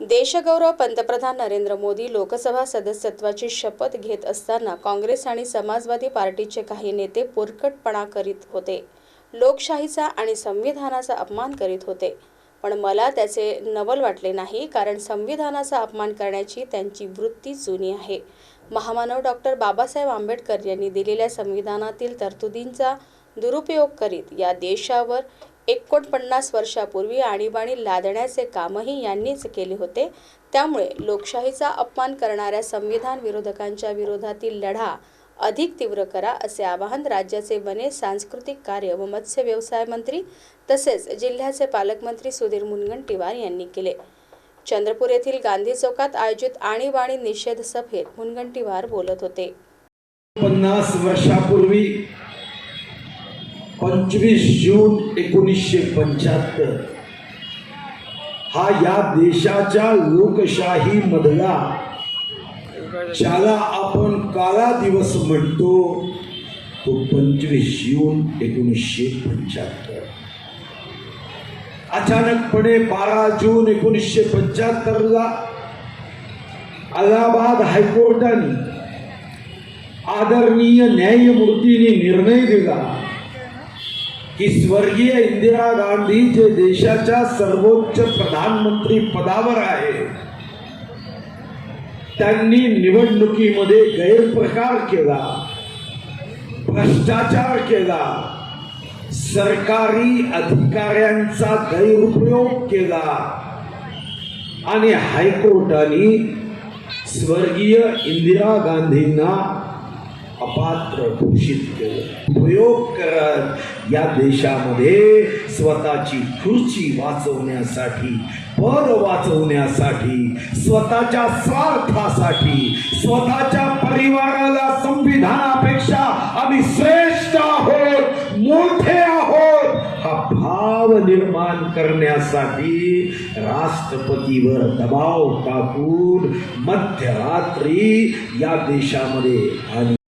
देशगौरव पंतप्रधान नरेंद्र मोदी लोकसभा सदस्यत्वाची शपथ घेत असताना काँग्रेस आणि समाजवादी पार्टीचे काही नेते पोरकटपणा करीत होते. लोकशाहीचा आणि संविधानाचा अपमान करीत होते. पण मला त्याचे नवल वाटले नाही कारण संविधानाचा अपमान करण्याची त्यांची वृत्ती जुनी आहे. महामानव डॉक्टर बाबासाहेब आंबेडकर यांनी दिलेल्या संविधानातील तरतुदींचा दुरुपयोग करीत या देशावर एकोणपन्नास वर्षापूर्वी आणीबाणी लादण्याचे कामही यांनीच केले होते. त्यामुळे लोकशाहीचा अपमान करणाऱ्या संविधान विरोधकांच्या विरोधातील लढा अधिक तीव्र करा असे आवाहन राज्याचे वने सांस्कृतिक कार्य व मत्स्य व्यवसाय मंत्री तसेच जिल्ह्याचे पालकमंत्री सुधीर मुनगंटीवार यांनी केले. चंद्रपूर येथील गांधी चौकात आयोजित आणीबाणी निषेध सभेत मुनगंटीवार बोलत होते. पन्नास वर्षापूर्वी पंचवीस जून एकोणीसशे पंच्याहत्तर. हा या देशाच्या लोकशाही मधला ज्याला आपण काळा दिवस म्हणतो तो पंचवीस जून एकोणीसशे पंच्याहत्तर. अचानकपणे बारा जून एकोणीसशे पंच्याहत्तरला अलाहाबाद हायकोर्टाने आदरणीय न्यायमूर्तीने निर्णय दिला. की स्वर्गीय इंदिरा गांधी जे देशाच्या सर्वोच्च प्रधानमंत्री पदावर आहे त्यांनी निवडणुकीमध्ये गैरप्रकार केला भ्रष्टाचार केला सरकारी अधिकाऱ्यांचा गैरउपयोग केला आणि हायकोर्टाने स्वर्गीय इंदिरा गांधींना अपात्र घोषित केलं. उपयोग करत या देशामध्ये स्वतःची खुर्ची वाचवण्यासाठी पद वाचवण्यासाठी स्वतःच्या स्वार्थासाठी स्वतःच्या परिवाराला संविधानापेक्षा आम्ही श्रेष्ठ आहोत मोठे आहोत हा भाव निर्माण करण्यासाठी राष्ट्रपतीवर दबाव टाकून मध्यरात्री या देशामध्ये आणि